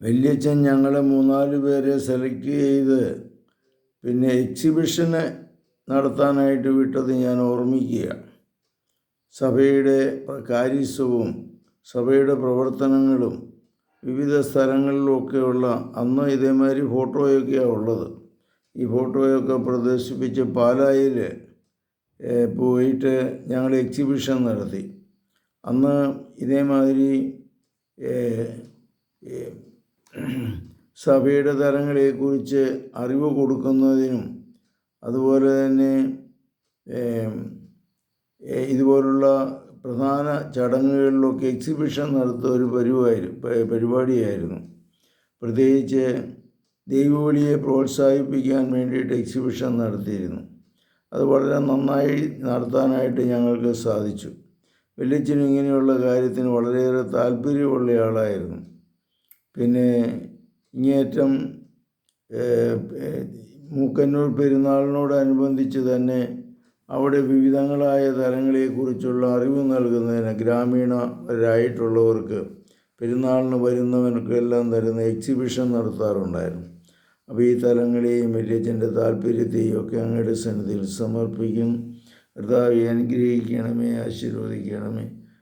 വല്യച്ഛൻ ഞങ്ങളെ മൂന്നാൽ പേരെ സെലക്ട് ചെയ്ത് പിന്നെ എക്സിബിഷന് നടത്താനായിട്ട് വിട്ടത് ഞാൻ ഓർമ്മിക്കുക. സഭയുടെ കാര്യസ്വവും സഭയുടെ പ്രവർത്തനങ്ങളും വിവിധ സ്ഥലങ്ങളിലുമൊക്കെയുള്ള അന്ന് ഇതേമാതിരി ഫോട്ടോയൊക്കെയാണ് ഉള്ളത്. ഈ ഫോട്ടോയൊക്കെ പ്രദർശിപ്പിച്ച് പാലായിൽ പോയിട്ട് ഞങ്ങൾ എക്സിബിഷൻ നടത്തി. അന്ന് ഇതേമാതിരി സഭയുടെ തലങ്ങളെക്കുറിച്ച് അറിവ് കൊടുക്കുന്നതിനും അതുപോലെ തന്നെ ഇതുപോലുള്ള പ്രധാന ചടങ്ങുകളിലൊക്കെ എക്സിബിഷൻ നടത്തുന്ന ഒരു പരിപാടി പരിപാടിയായിരുന്നു. പ്രത്യേകിച്ച് ദൈവവിളിയെ പ്രോത്സാഹിപ്പിക്കാൻ വേണ്ടിയിട്ട് എക്സിബിഷൻ നടത്തിയിരുന്നു. അത് വളരെ നന്നായി നടത്താനായിട്ട് ഞങ്ങൾക്ക് സാധിച്ചു. വെള്ളിച്ചന് ഇങ്ങനെയുള്ള കാര്യത്തിന് വളരെയേറെ താല്പര്യമുള്ള ആളായിരുന്നു. പിന്നെ ഏഹ്, മൂക്കന്നൂർ പെരുന്നാളിനോടനുബന്ധിച്ച് തന്നെ അവിടെ വിവിധങ്ങളായ തലങ്ങളെക്കുറിച്ചുള്ള അറിവ് നൽകുന്നതിന് ഗ്രാമീണരായിട്ടുള്ളവർക്ക് പെരുന്നാളിന് വരുന്നവർക്കെല്ലാം തരുന്ന എക്സിബിഷൻ നടത്താറുണ്ടായിരുന്നു. അപ്പോൾ ഈ തലങ്ങളെയും വലിയച്ഛന്റെ താല്പര്യത്തെയും ഒക്കെ അങ്ങയുടെ സന്നിധിയിൽ സമർപ്പിക്കും. കർത്താവെ അനുഗ്രഹിക്കണമേ ആശീർവദിക്കണമേ.